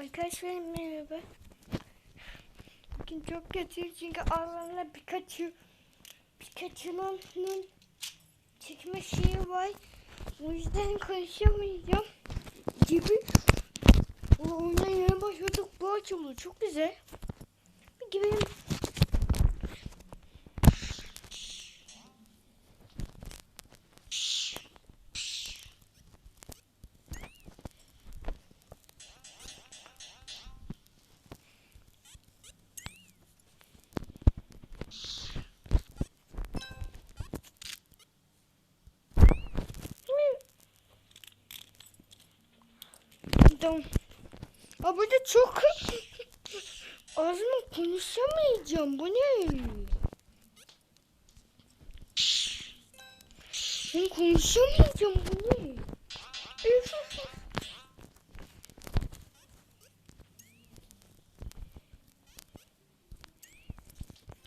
Arkadaşlar merhaba. Bugün çok kötü çünkü ağzımda Pikachu Pikachu'nun çekme şeyi var. O yüzden konuşamayacağım gibi. O oyuna yeni başladık. Bu açıldı. Çok güzel. Bir Tamam. Aa, burada çok ağzımla konuşamayacağım. Bu ne? Ben konuşamayacağım. Bu ne?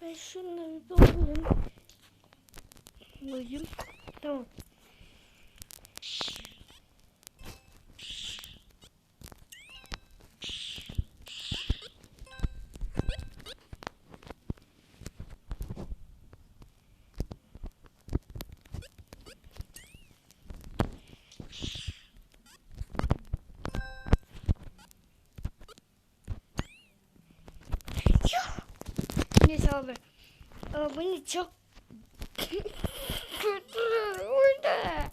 Ben şunları alayım. Alayım. Tamam. Neyse abi. Beni çok kötü orada.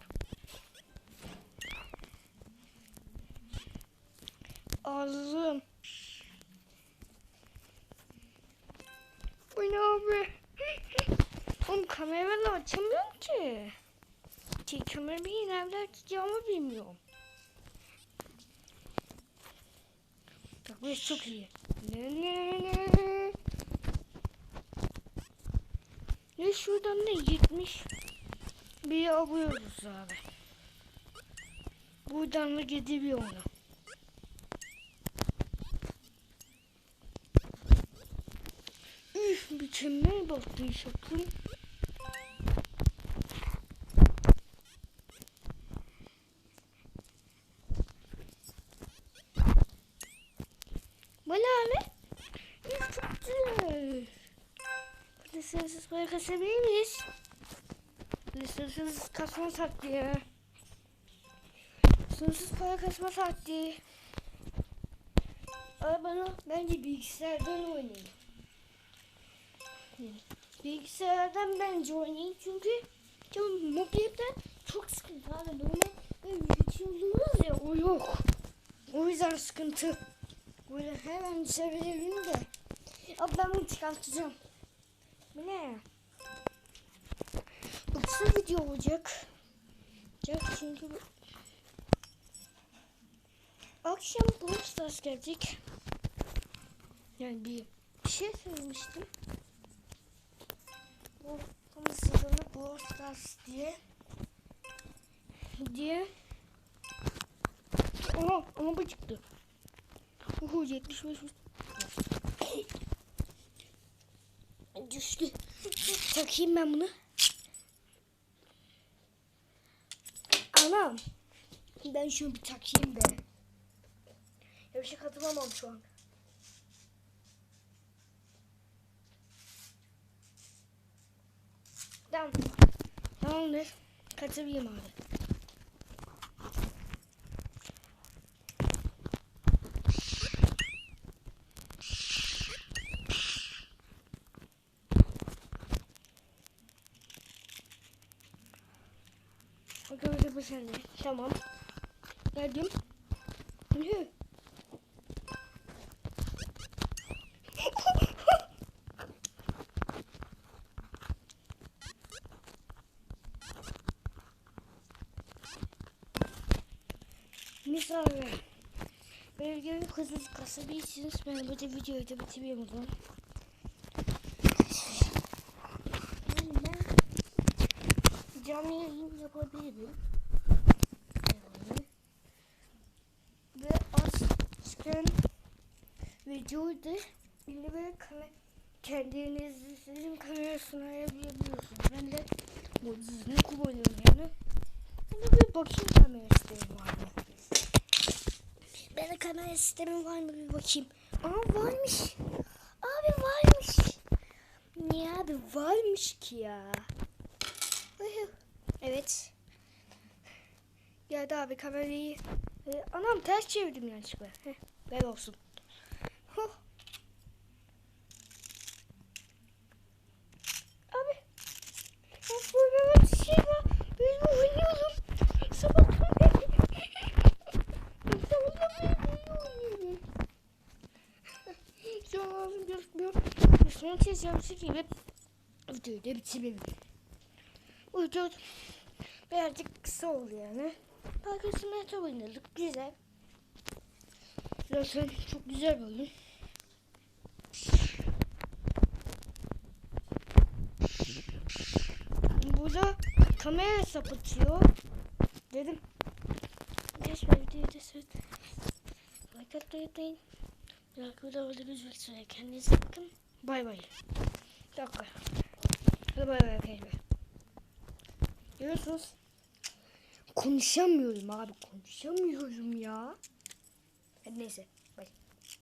Ağzım. Bu ne abi? Oğlum kamerayla açamıyorum ki. Şey, kamerayı nerede açacağımı bilmiyorum. Bak burası çok iyi. Ne ne ne. Ve şuradan da 70 bir alıyoruz abi. Buradan da gidiyor onu. Üf mükemmel baktı şakın. Bana abi. Üf çok güzel. Sınırsız para kasabilir miyiz? Sınırsız kasma taktiği. Sınırsız para kasma taktiği. Ama bana bence bilgisayardan oynayayım. Bilgisayardan bence oynayayım çünkü çok mobilden çok sıkıntı abi. Normal böyle yürütüyoruz ya o yok. O yüzden sıkıntı. Böyle hemen çevirelim de. Abi ben bunu çıkartacağım. Bu ne? Bu kısa video olacak. Olacak çünkü bu... Akşam Brawl Stars gelecek. Yani bir, bir şey söylemiştim. Bu sezonu Brawl Stars diye. Diye. Aha ama bu çıktı. Uhu 75 Düştü. Takayım ben bunu. Anam. Ben şunu bir takayım be. Ya bir şey katılamam şu an. Tamam. Tamamdır. Katılayım abi. Arkadaşlar bu sende. Tamam. Geldim. Ne? Misal gibi kızınız kasabilirsiniz. Ben bu videoyu da bitiriyorum o zaman. Yani ben canlı yapabilirim. Yani. Ve açken videoyu yine böyle kamera kendiniz sizin kamerasına ayarlayabiliyorsunuz. Ben de bu dizini kullanıyorum yani. Ben de bir bakayım kamera isteğim var mı? Ben de kamera sistemi var mı bir bakayım. Aa varmış. Abi varmış. Niye abi varmış ki ya? Evet. Geldi abi kamerayı. Ee, anam ters çevirdim yanlışlıkla. Heh, ver olsun. Huh. Abi. Of böyle bir şey var. Ben oynuyorum. Sabahtan beri. Sabahtan beri bunu oynuyorum. Şu an ağzım gözükmüyor. Son ses yapısı gibi videoyu da bitirmem. Video birazcık kısa oldu yani. Arkasına top oynadık. Güzel. Zaten çok güzel bir oyun. Burada kamera sapıtıyor. Dedim. Geç bir videoyu da söyle. Like atmayı unutmayın. Bir dakika burada orada gözmek üzere. Kendinize bakın. Bay bay. Bir dakika. Hadi bay bay arkadaşlar. Görüyorsunuz. Konuşamıyorum abi. Konuşamıyorum ya. Neyse.